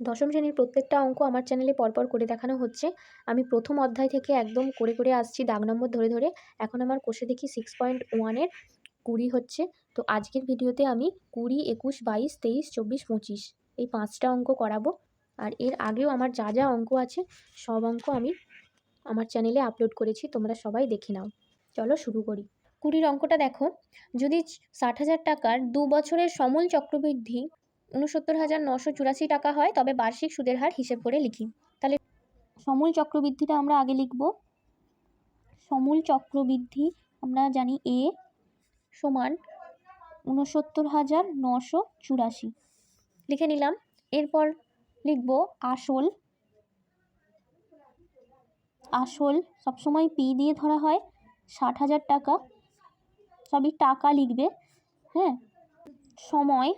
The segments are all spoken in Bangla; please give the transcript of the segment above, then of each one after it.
দশম শ্রেণির প্রত্যেকটা অঙ্ক আমার চ্যানেলে পরপর করে দেখানো হচ্ছে। আমি প্রথম অধ্যায় থেকে একদম করে করে আসছি দাগ নম্বর ধরে ধরে। এখন আমার কোষে দেখি সিক্স পয়েন্ট ওয়ানের কুড়ি হচ্ছে। তো আজকের ভিডিওতে আমি কুড়ি, একুশ, বাইশ, তেইশ, চব্বিশ, পঁচিশ এই পাঁচটা অঙ্ক করাবো। আর এর আগেও আমার যা যা অঙ্ক আছে সব অঙ্ক আমি আমার চ্যানেলে আপলোড করেছি, তোমরা সবাই দেখে নাও। চলো শুরু করি। কুড়ির অঙ্কটা দেখো। যদি ষাট হাজার টাকার দু বছরের সমল চক্রবৃদ্ধি উনসত্তর হাজার নশো চুরাশি টাকা হয়, তবে বার্ষিক সুদের হার হিসেব করে লিখি। তাহলে সমূল চক্রবৃদ্ধিটা আমরা আগে লিখব। সমূল চক্রবৃদ্ধি আমরা জানি এ সমান উনসত্তর হাজার নশো চুরাশি। লিখে নিলাম। এরপর লিখব আসল। আসল সবসময় পি দিয়ে ধরা হয়, ষাট হাজার টাকা। সবই টাকা লিখবে হ্যাঁ? সময়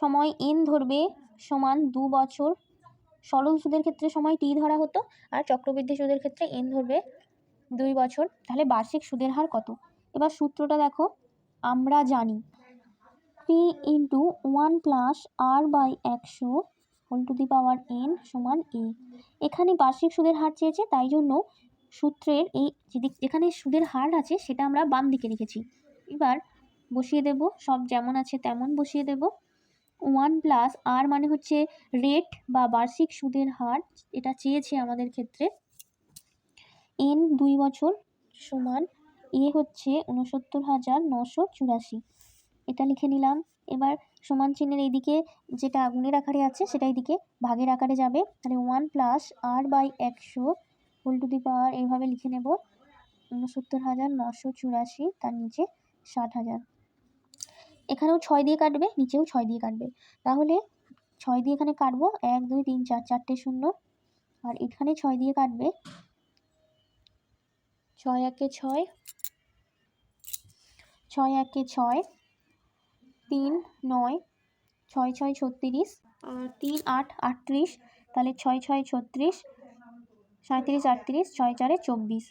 সময় এন ধরবে সমান দু বছর। সরল সুদের ক্ষেত্রে সময় টি ধরা হতো আর চক্রবৃদ্ধি সুদের ক্ষেত্রে এন ধরবে দুই বছর। তাহলে বার্ষিক সুদের হার কত? এবার সূত্রটা দেখো, আমরা জানি P into one plus R by একশো whole to the power N সমান এ এখানে বার্ষিক সুদের হার চেয়েছে, তাই জন্য সূত্রের এই যেখানে সুদের হার আছে সেটা আমরা বাম দিকে রেখেছি। এবার বসিয়ে দেব, সব যেমন আছে তেমন বসিয়ে দেব। ওয়ান প্লাস আর মানে হচ্ছে রেট বা বার্ষিক সুদের হার, এটা চেয়েছে আমাদের ক্ষেত্রে। এন দুই বছর সমান এ হচ্ছে উনসত্তর হাজার নশো চুরাশি। এটা লিখে নিলাম। এবার সমান চিহ্নের এইদিকে যেটা আগুনের আকারে আছে, সেটা এইদিকে ভাগের আকারে যাবে। তাহলে ওয়ান প্লাস আর বাই একশো হোল টু দি পাওয়ার এইভাবে লিখে নেব। উনসত্তর হাজার নশো চুরাশি, তার নিচে ষাট হাজার। এখানেও ছয় দিয়ে কাটবে, নিচেও ছয় দিয়ে কাটবে। তাহলে ছয় দিয়ে এখানে কাটবো, এক, দুই, তিন, চার, চারটে শূন্য। আর এখানে ছয় দিয়ে কাটবে, ছয় একে ছয় ছয় একে ছয়, তিন, নয়, ছয় ছয়, ছত্রিশ তিন, আট, আটত্রিশ, তাহলে ছয় ছয়, ছত্রিশ সাঁত্রিশ আটত্রিশ, ছয়, চারে চব্বিশ,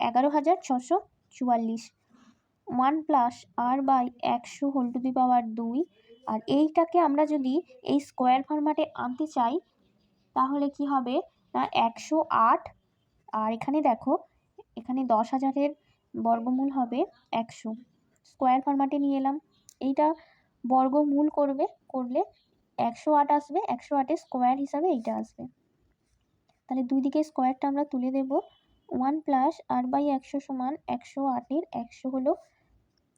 এগারো হাজার ছশো চুয়াল্লিশ। ওয়ান প্লাস আর বাই একশো হোল টু দি পাওয়ার দুই। আর এইটাকে আমরা যদি এই স্কোয়ার ফরম্যাটে আনতে চাই, তাহলে কি হবে? না, একশো আট। আর এখানে দেখো, এখানে দশ হাজারের বর্গমূল হবে একশো। স্কোয়ার ফরম্যাটে নিয়ে এলাম। এইটা বর্গমূল করবে, করলে একশো আট আসবে। একশো আটের স্কোয়ার হিসাবে এইটা আসবে। তাহলে দুই দিকে স্কোয়ারটা আমরা তুলে দেব। ওয়ান প্লাস আর বাই একশো সমান একশো আটের একশো হলো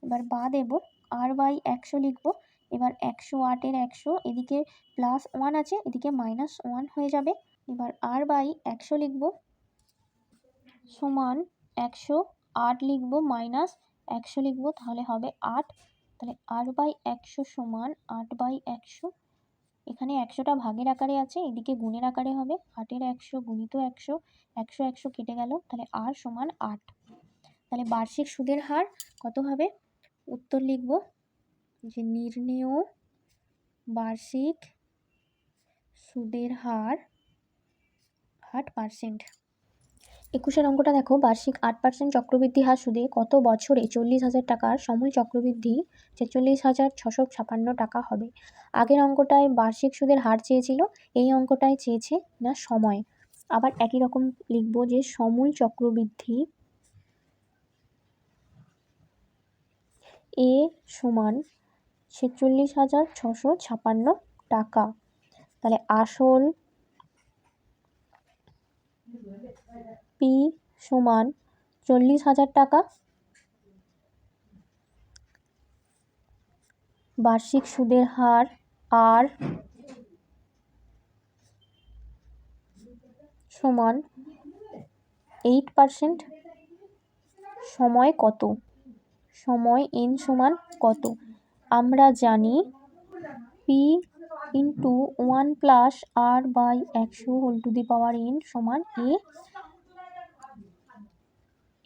এবার বা দেব আর বাই একশো লিখব, এবার একশো আটের একশো, এদিকে প্লাস ওয়ান আছে, এদিকে মাইনাস ওয়ান হয়ে যাবে, এবার আর বাই একশো লিখব, সমান একশো আট লিখব মাইনাস একশো লিখব, তাহলে হবে আট, তাহলে আট বাই একশো সমান আট বাই একশো, এখানে একশোটা ভাগের আকারে আছে, এদিকে গুণের আকারে হবে, আটের একশো, গুণিত একশো একশো একশো কেটে গেল, তাহলে আর সমান আট, তাহলে বার্ষিক সুদের হার কত হবে? উত্তর লিখব যে নির্ণেয়, বার্ষিক সুদের হার আট পার্সেন্ট একুশের অঙ্কটা দেখো, বার্ষিক আট পার্সেন্ট চক্রবৃদ্ধি হার সুদে কত বছরে চল্লিশ হাজার টাকার সমূল চক্রবৃদ্ধি ছেচল্লিশ হাজার ছশো ছাপান্ন টাকা হবে? আগের অঙ্কটায় বার্ষিক সুদের হার চেয়েছিল, এই অঙ্কটায় চেয়েছে না সময়? আবার একই রকম লিখব যে সমূল চক্রবৃদ্ধি এ সমান ছেচল্লিশ হাজার ছশো ছাপান্ন টাকা। তাহলে আসল পি সমান চল্লিশ হাজার টাকা। বার্ষিক সুদের হার আর সমান এইট পারসেন্ট সময় কত? সময় এন সমান কত? আমরা জানি P into one plus R by একশো whole to the power N সমান এ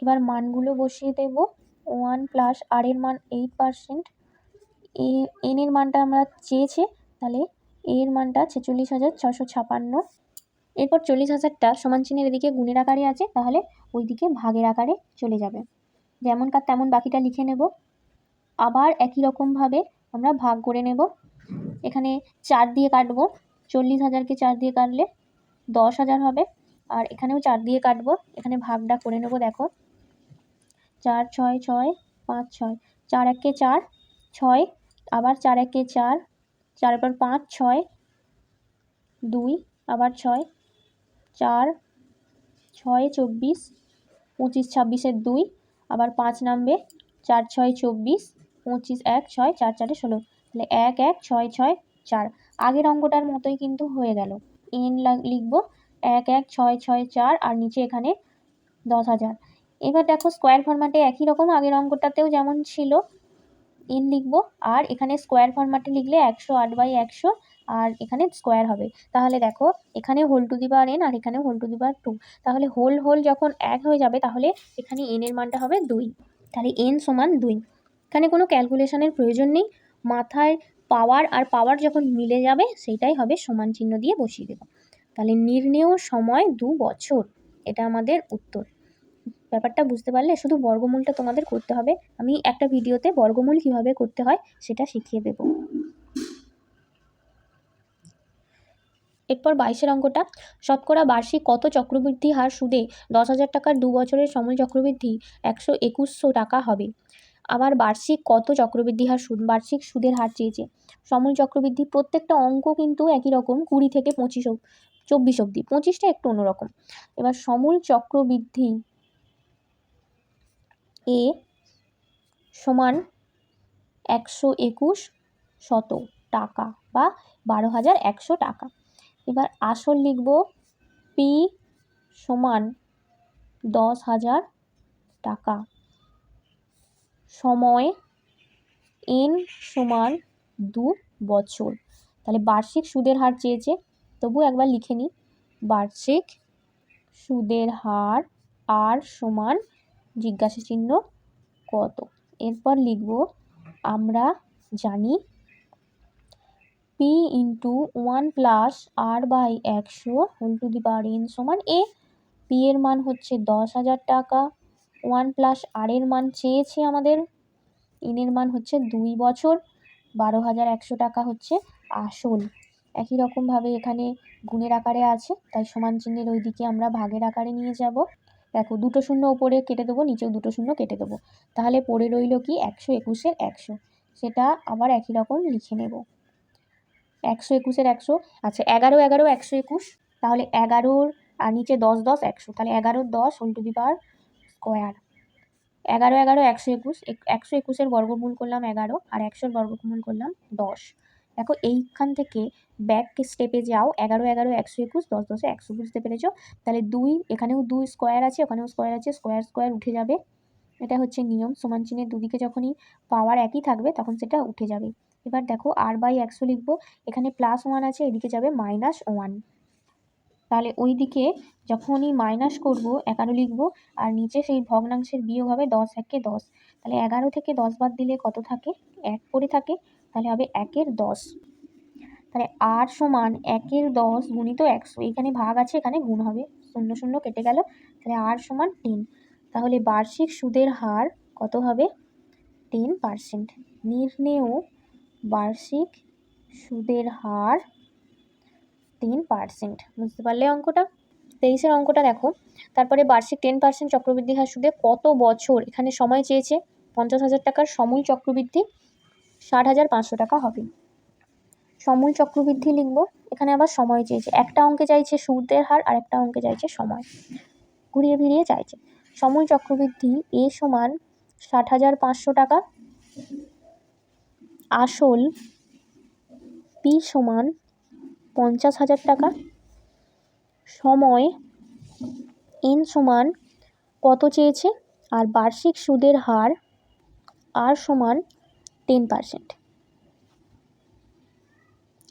এবার মানগুলো বসিয়ে দেব। ওয়ান প্লাস আর এর মান এইট পারসেন্ট এ এন এর মানটা আমরা চেয়েছে, তাহলে এ এর মানটা ছেচল্লিশ হাজার ছশো ছাপান্ন। এরপর চল্লিশ হাজারটা সমান চিহ্নের এদিকে গুণের আকারে আছে, তাহলে ওই দিকে ভাগের আকারে চলে যাবে। যেমন কার তেমন বাকিটা লিখে নেব। আবার একই রকমভাবে আমরা ভাগ করে নেব। এখানে চার দিয়ে কাটবো। চল্লিশ হাজারকে চার দিয়ে কাটলে দশ হাজার হবে। আর এখানেও চার দিয়ে কাটবো। এখানে ভাগটা করে নেব, দেখো। চার, ছয় ছয়, পাঁচ, ছয়। চার, একে চার, ছয়। আবার চার, একে চার। চার পর পাঁচ, ছয়। দুই, আবার ছয়। চার, ছয়, চব্বিশ। পঁচিশ, ছাব্বিশের দুই। আবার পাঁচ নামবে। চার, ছয়, চব্বিশ, পঁচিশ, এক, ছয়, চার, চারে ষোলো। তাহলে এক এক, ছয় ছয়, চার। আগের অঙ্কটার মতোই কিন্তু হয়ে গেল। এন লিখব এক এক, ছয় ছয়, চার আর নিচে এখানে দশ হাজার। এবার দেখো স্কোয়ার ফরম্যাটে একই রকম আগের অঙ্কটাতেও যেমন ছিল, এন লিখব। আর এখানে স্কোয়ার ফরম্যাটে লিখলে একশো আট বাই একশো আর এখানে স্কোয়ার হবে। তাহলে দেখো, এখানে whole to the power N আর এখানে whole to the power two তাহলে হোল হোল যখন এক হয়ে যাবে, তাহলে এখানে এন এর মানটা হবে দুই। তাহলে এন সমান দুই। এখানে কোনো ক্যালকুলেশনের প্রয়োজন নেই। মাথায় পাওয়ার আর পাওয়ার যখন মিলে যাবে সেটাই হবে সমান চিহ্ন দিয়ে বসিয়ে দেবো। তাহলে নির্ণেয় সময় দু বছর। এটা আমাদের উত্তর। ব্যাপারটা বুঝতে পারলে শুধু বর্গমূলটা তোমাদের করতে হবে। আমি একটা ভিডিওতে বর্গমূল কীভাবে করতে হয়, সেটা শিখিয়ে দেব। এরপর বাইশের অঙ্কটা। শতকরা বার্ষিক কত চক্রবৃদ্ধি হার সুদে দশ হাজার টাকার দু বছরের সময় চক্রবৃদ্ধি একশো একুশশো টাকা হবে। আবার বার্ষিক কত চক্রবৃদ্ধি হার সুদ? বার্ষিক সুদের হার চেয়েছে। সময় চক্রবৃদ্ধি প্রত্যেকটা অঙ্ক কিন্তু একই রকম, কুড়ি থেকে পঁচিশ চব্বিশ অবধি। পঁচিশটা একটু অন্যরকম। এবার সমূল চক্রবৃদ্ধি এ সমান একশো একুশ শত টাকা বা বারো হাজার একশো টাকা। এবার আসল লিখব পি সমান দশ হাজার টাকা। সময় এন সমান দু বছর। তাহলে বার্ষিক সুদের হার চেয়েছে, তবু একবার লিখে নিই। বার্ষিক সুদের হার আর সমান জিজ্ঞাসা চিহ্ন কত? এরপর লিখব, আমরা জানি P into one plus R by একশো whole to the power N সমান এ পি এর মান হচ্ছে দশ হাজার টাকা। ওয়ান প্লাস আর এর মান চেয়েছে আমাদের। এন এর মান হচ্ছে দুই বছর। বারো হাজার একশো টাকা হচ্ছে আসল। একই রকমভাবে এখানে গুণের আকারে আছে, তাই সমান চিহ্নের ওই দিকে আমরা ভাগের আকারে নিয়ে যাব। দেখো, দুটো শূন্য ওপরে কেটে দেবো, নিচেও দুটো শূন্য কেটে দেবো। তাহলে পড়ে রইল কি একশো একুশের একশো। সেটা আবার একই রকম লিখে নেব। একশো একুশের একশো। আচ্ছা এগারো এগারো, একশো একুশ। তাহলে এগারোর আর নিচে দশ দশ, একশো। তাহলে এগারোর দশ whole to the power square এগারো এগারো, একশো একুশ। একশো একুশের বর্গমূল করলাম এগারো আর একশোর বর্গমূল করলাম দশ। দেখো, এইখান থেকে ব্যাক স্টেপে যাও, এগারো এগারো, একশো একুশ, দশ, দশে একশো বুঝতে পেরেছ। তাহলে দুই, এখানেও দুই স্কোয়ার আছে, ওখানেও স্কোয়ার আছে স্কোয়ার স্কোয়ার উঠে যাবে। এটা হচ্ছে নিয়ম। সমান চিহ্নের দুদিকে যখনই পাওয়ার একই থাকবে, তখন সেটা উঠে যাবে। এবার দেখো আর বাই একশো লিখব। এখানে প্লাস ওয়ান আছে, এদিকে যাবে মাইনাস ওয়ান তাহলে ওই দিকে যখনই মাইনাস করব, এগারো লিখব, আর নিচে সেই ভগ্নাংশের বিয়োগ হবে দশ, একে দশ। তাহলে এগারো থেকে দশ বাদ দিলে কত থাকে? এক করে থাকে, তাহলে হবে একের দশ। তাহলে আর সমান একের দশ গুণিত একশো। এখানে ভাগ আছে, এখানে গুণ হবে। শূন্য শূন্য কেটে গেল। তাহলে আর সমান টেন তাহলে বার্ষিক সুদের হার কত হবে? টেন পার্সেন্ট নির্ণেয় বার্ষিক সুদের হার তিন পার্সেন্ট বুঝতে পারলে অঙ্কটা? তেইশের অঙ্কটা দেখো। তারপরে বার্ষিক টেন পার্সেন্ট চক্রবৃদ্ধি হার সুদে কত বছর? এখানে সময় চেয়েছে পঞ্চাশ হাজার টাকার সমূল চক্রবৃদ্ধি ষাট হাজার পাঁচশো টাকা হবে। সমূল চক্রবৃদ্ধি লিখব। এখানে আবার সময় চেয়েছে। একটা অঙ্কে চাইছে সুদের হার, আর একটা অঙ্কে চাইছে সময়। ঘুরিয়ে ফিরিয়ে চাইছে। সমূল চক্রবৃদ্ধি এ সমান ষাট হাজার পাঁচশো টাকা। আসল পি সমান পঞ্চাশ হাজার টাকা। সময় এন সমান কত চেয়েছে? আর বার্ষিক সুদের হার আর সমান টেন পার্সেন্ট।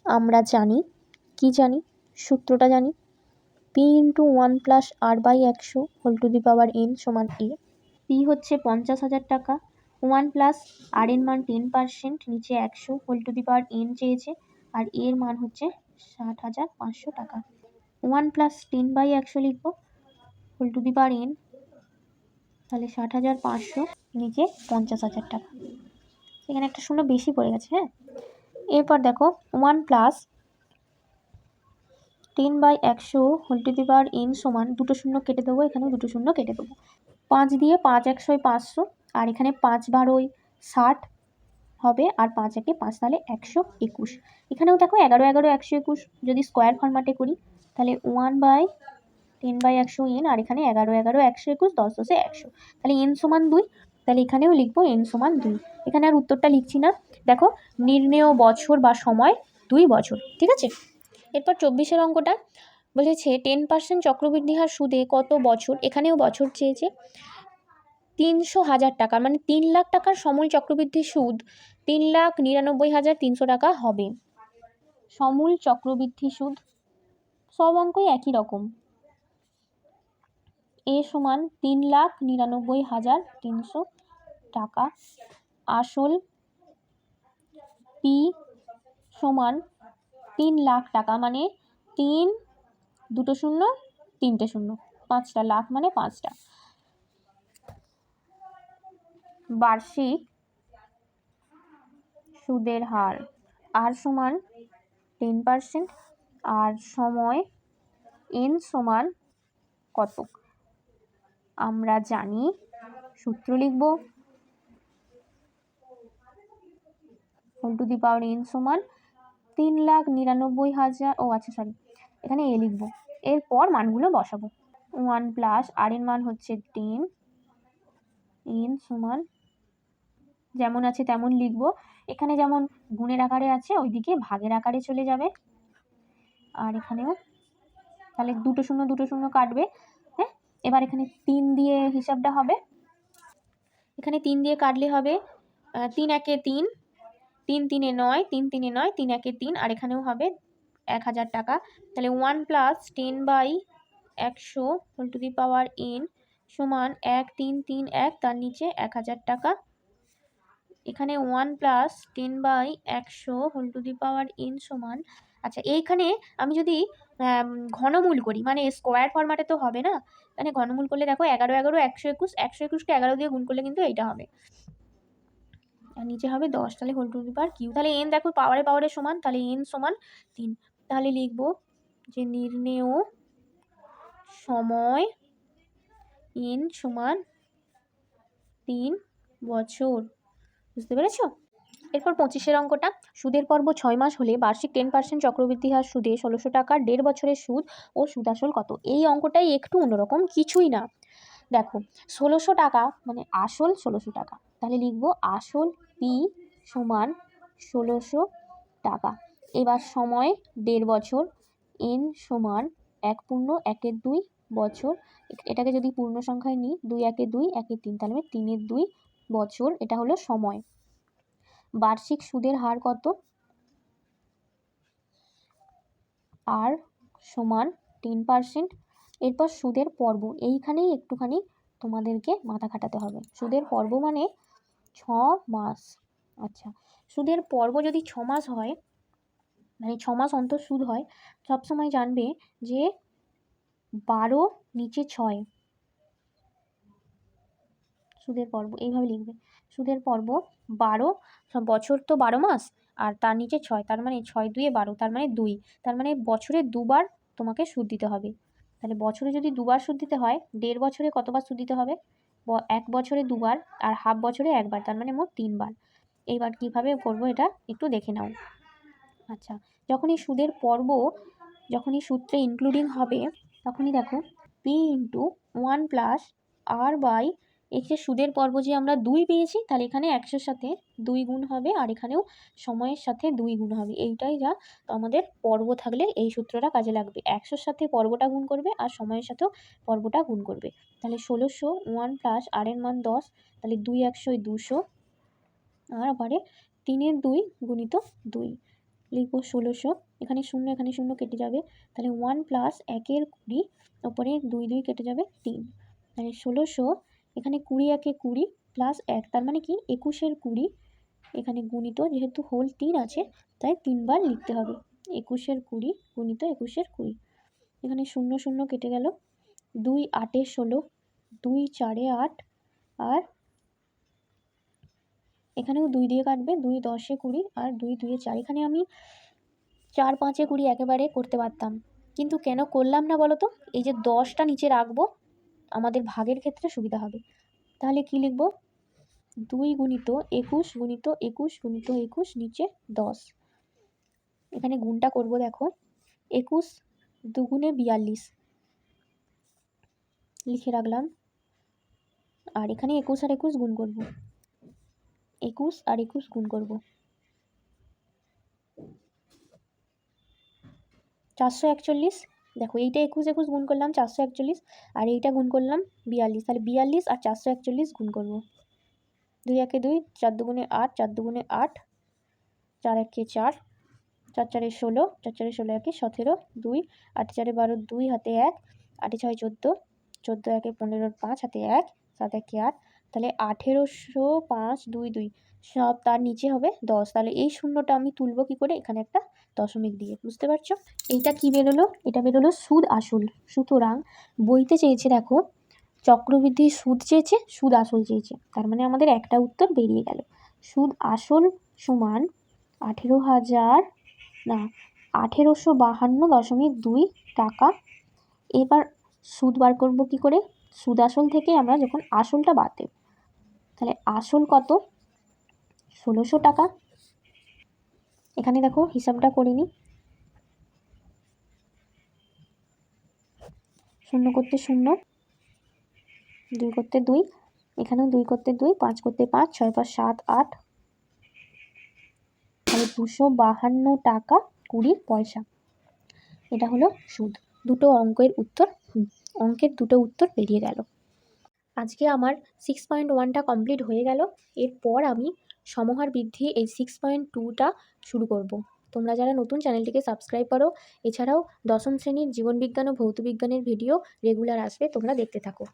আমরা জানি, কি জানি? সূত্রটা জানি। P into one plus R by একশো whole to the power N সমান এ পি হচ্ছে পঞ্চাশ হাজার টাকা। ওয়ান প্লাস আর এর মান টেন পার্সেন্ট নিচে একশো whole to the power N চেয়েছে, আর এর মান হচ্ছে ষাট হাজার পাঁচশো টাকা। ওয়ান প্লাস টেন বাই একশো লিখব whole to the power N, তাহলে ষাট হাজার পাঁচশো, নিচে পঞ্চাশ হাজার টাকা। এখানে একটা শূন্য বেশি পড়ে গেছে হ্যাঁ? এরপর দেখো ওয়ান প্লাস টেন বাই একশো whole to the power N সমান দুটো শূন্য কেটে দেবো এখানে দুটো শূন্য কেটে দেবো। পাঁচ দিয়ে পাঁচ একশোয় পাঁচশো আর এখানে পাঁচ বারোই ষাট হবে আর পাঁচ একে পাঁচ তাহলে একশো একুশ। এখানেও দেখো এগারো এগারো একশো একুশ, যদি স্কোয়ার ফরম্যাটে করি, তাহলে ওয়ান বাই টেন বাই একশো এন আর এখানে এগারো এগারো একশো একুশ, দশ দশে একশো। তাহলে এন সমান দুই, তাহলে এখানেও লিখব এন সমান দুই। এখানে আর উত্তরটা লিখছি না। দেখো, নির্ণেয় বছর বা সময় দুই বছর, ঠিক আছে? এরপর চব্বিশের অঙ্কটা বলেছে টেন পার্সেন্ট চক্রবৃদ্ধি হার সুদে কত বছর? এখানেও বছর চেয়েছে। তিনশো হাজার টাকা মানে তিন লাখ টাকার সমূল চক্রবৃদ্ধি সুদ তিন লাখ নিরানব্বই হাজার তিনশো টাকা হবে। সমূল চক্রবৃদ্ধি সুদ সব অঙ্কই একই রকম। এ সমান তিন লাখ নিরানব্বই হাজার তিনশো টাকা। আসল পি সমান তিন লাখ টাকা মানে তিন দুটো শূন্য, তিনটে শূন্য, পাঁচটা লাখ মানে পাঁচটা। বার্ষিক সুদের হার। আর সমান টেন পার্সেন্ট আর সময় এন সমান কত আমরা জানি, সূত্র লিখব। টু দি পাওয়ার এন সমান তিন লাখ নিরানব্বই হাজার। ও আচ্ছা সরি এখানে এ লিখব। এরপর মানগুলো বসাবো। ওয়ান প্লাস আর এর মান হচ্ছে টেন এন সমান যেমন আছে তেমন লিখব। এখানে যেমন গুণের আকারে আছে, ওইদিকে ভাগের আকারে চলে যাবে। আর এখানেও তাহলে দুটো শূন্য দুটো শূন্য কাটবে হ্যাঁ? এবার এখানে তিন দিয়ে হিসাবটা হবে। এখানে তিন দিয়ে কাটলে হবে তিন একে তিন তিন তিনে নয়, তিন তিনে নয়, তিন একে তিন, আর এখানেও হবে এক হাজার টাকা। তাহলে ওয়ান প্লাস টেন বাই একশো whole to the power N সমান এক, তিন তিন, এক, তার নিচে এক হাজার টাকা। এখানে ওয়ান প্লাস টেন বাই একশো whole to the power N সমান। আচ্ছা এইখানে আমি যদি ঘনমূল করি মানে স্কোয়ার ফরম্যাটে তো হবে না? মানে ঘনমূল করলে দেখো এগারো এগারো, একশো একুশ, একশো একুশকে এগারো দিয়ে গুণ করলে কিন্তু এইটা হবে। আর নিচে হবে দশ, তাহলে whole to the power Q তাহলে এন দেখো পাওয়ারে পাওয়ারে সমান, তাহলে এন সমান তিন। তাহলে লিখব যে নির্ণেয় সময় এন সমান তিন বছর। বুঝতে পেরেছ? এরপর পঁচিশের অঙ্কটা। সুদের পর্ব ছয় মাস হলে বার্ষিক টেন পার্সেন্ট চক্রবৃদ্ধি হার সুদে ষোলোশো টাকা, দেড় বছরের সুদ ও সুদ আসল কত? এই অঙ্কটাই একটু অন্যরকম, কিছুই না। দেখো, ষোলোশো টাকা মানে আসল ষোলোশো টাকা। তাহলে লিখব আসল পি সমান ষোলোশো টাকা। এবার সময়, দেড় বছর এন সমান এক পূর্ণ একের দুই বছর। এটাকে যদি পূর্ণ সংখ্যায় নিই, দুই একে দুই একে তিন, তাহলে তিনের দুই বছর, এটা হলো সময়। বার্ষিক সুদের হার কত? আর সমান টেন পার্সেন্ট এরপর সুদের পর্ব, এইখানেই একটুখানি তোমাদেরকে মাথা খাটাতে হবে। সুদের পর্ব মানে ছ মাস। আচ্ছা সুদের পর্ব যদি ছ মাস হয় মানে ছ মাস অন্তর সুদ হয়, সবসময় জানবে যে বারো নিচে ছয়। সুদের পর্ব, এইভাবে লিখবে। সুদের পর্ব বারো বছর তো বারো মাস, আর তার নিচে ছয়, তার মানে ছয় দুয়ে বারো, তার মানে দুই, তার মানে বছরে দুবার তোমাকে সুদ দিতে হবে। তাহলে বছরে যদি দুবার সুদ দিতে হয়, দেড় বছরে কতবার সুদ দিতে হবে? এক বছরে দুবার আর হাফ বছরে একবার, তার মানে মোট তিনবার। এইবার কীভাবে করব এটা একটু দেখে নাও। আচ্ছা যখন এই সুদের পর্ব যখন এই সূত্রে ইনক্লুডিং হবে, তখনই দেখো P into one plus R by এক্ষেত্রে সুদের পর্ব যে আমরা দুই পেয়েছি, তাহলে এখানে একশোর সাথে দুই গুণ হবে আর এখানেও সময়ের সাথে দুই গুণ হবে। এইটাই যা তো আমাদের পর্ব থাকলে এই সূত্রটা কাজে লাগবে। একশোর সাথে পর্বটা গুণ করবে আর সময়ের সাথেও পর্বটা গুণ করবে। তাহলে ষোলোশো ওয়ান প্লাস আর এর মান দশ, তাহলে দুই একশোয় দুশো আর আবারে তিনের দুই গুণিত দুই। লিখব ষোলোশো, এখানে শূন্য এখানে শূন্য কেটে যাবে। তাহলে ওয়ান প্লাস একের কুড়ি ওপরে দুই দুই কেটে যাবে তিন। তাহলে ষোলোশো এখানে কুড়ি একে কুড়ি প্লাস এক, তার মানে কি? একুশের কুড়ি। এখানে গুণিত যেহেতু হোল তিন আছে, তাই তিনবার লিখতে হবে। একুশের কুড়ি গুণিত একুশের কুড়ি। এখানে শূন্য শূন্য কেটে গেল। দুই আটে ষোলো, দুই চারে আট, আর এখানেও দুই দিয়ে কাটবে, দুই দশে কুড়ি আর দুই দুইয়ে চার। এখানে আমি চার, পাঁচে কুড়ি একেবারে করতে পারতাম। কিন্তু কেন করলাম না বলো তো এই যে দশটা নিচে রাখব আমাদের ভাগের ক্ষেত্রে সুবিধা হবে। তাহলে কি লিখব? দুই গুণিত একুশ গুণিত একুশ গুণিত একুশ নিচে দশ। এখানে গুণটা করব দেখো। একুশ দুগুণে বিয়াল্লিশ। লিখে রাখলাম। আর এখানে একুশ আর একুশ গুণ করব। একুশ আর একুশ গুণ করব। চারশো একচল্লিশ দেখো এইটা একুশ একুশ গুণ করলাম চারশো একচল্লিশ, আর এইটা গুণ করলাম বিয়াল্লিশ, তাহলে বিয়াল্লিশ আর চারশো একচল্লিশ গুণ করব। দুই একে দুই, চার দুগুণে আট, চার দুগুণে আট, চার একে চার চার চারে ষোলো, চার চারে ষোলো একে সতেরো, দুই, আট চারে বারো, দুই হাতে এক, আটে ছয় চোদ্দ চোদ্দ একে পনেরো, পাঁচ হাতে এক, সাত একে আট, তাহলে আঠেরোশো পাঁচ, দুই দুই। সব তার নিচে হবে দশ। তাহলে এই শূন্যটা আমি তুলবো কী করে? এখানে একটা দশমিক দিয়ে, বুঝতে পারছ? এইটা কি বেরোলো? এটা বেরোলো সুদ আসল। সুতরাং বইতে চেয়েছে, দেখো, চক্রবৃদ্ধি সুদ চেয়েছে, সুদ আসল চেয়েছে। তার মানে আমাদের একটা উত্তর বেরিয়ে গেল। সুদ আসল সমান আঠেরো হাজার, না, আঠেরোশো বাহান্ন দশমিক দুই টাকা। এবার সুদ বার করব কী করে? সুদ আসল থেকে আমরা যখন আসলটা বাদ দেব, তাহলে আসল কত? ষোলোশো টাকা। এখানে দেখো, হিসাবটা করিনি শূন্য করতে শূন্য, দুই করতে দুই, এখানেও দুই করতে দুই, পাঁচ করতে পাঁচ, ছয় পাঁচ সাত আট। তাহলে দুশো বাহান্ন টাকা কুড়ি পয়সা। এটা হলো সুদ। দুটো অঙ্কের উত্তর অঙ্কের দুটো উত্তর বেরিয়ে গেল। আজকে আমার সিক্স পয়েন্ট ওয়ানটা কমপ্লিট হয়ে গেল। এরপর আমি সমহার বৃদ্ধি এই সিক্স পয়েন্ট টুটা শুরু করব। তোমরা যারা নতুন চ্যানেলটিকে সাবস্ক্রাইব করো, এছাড়াও দশম শ্রেণির জীবনবিজ্ঞান ও ভৌতবিজ্ঞানের ভিডিও রেগুলার আসবে, তোমরা দেখতে থাকো।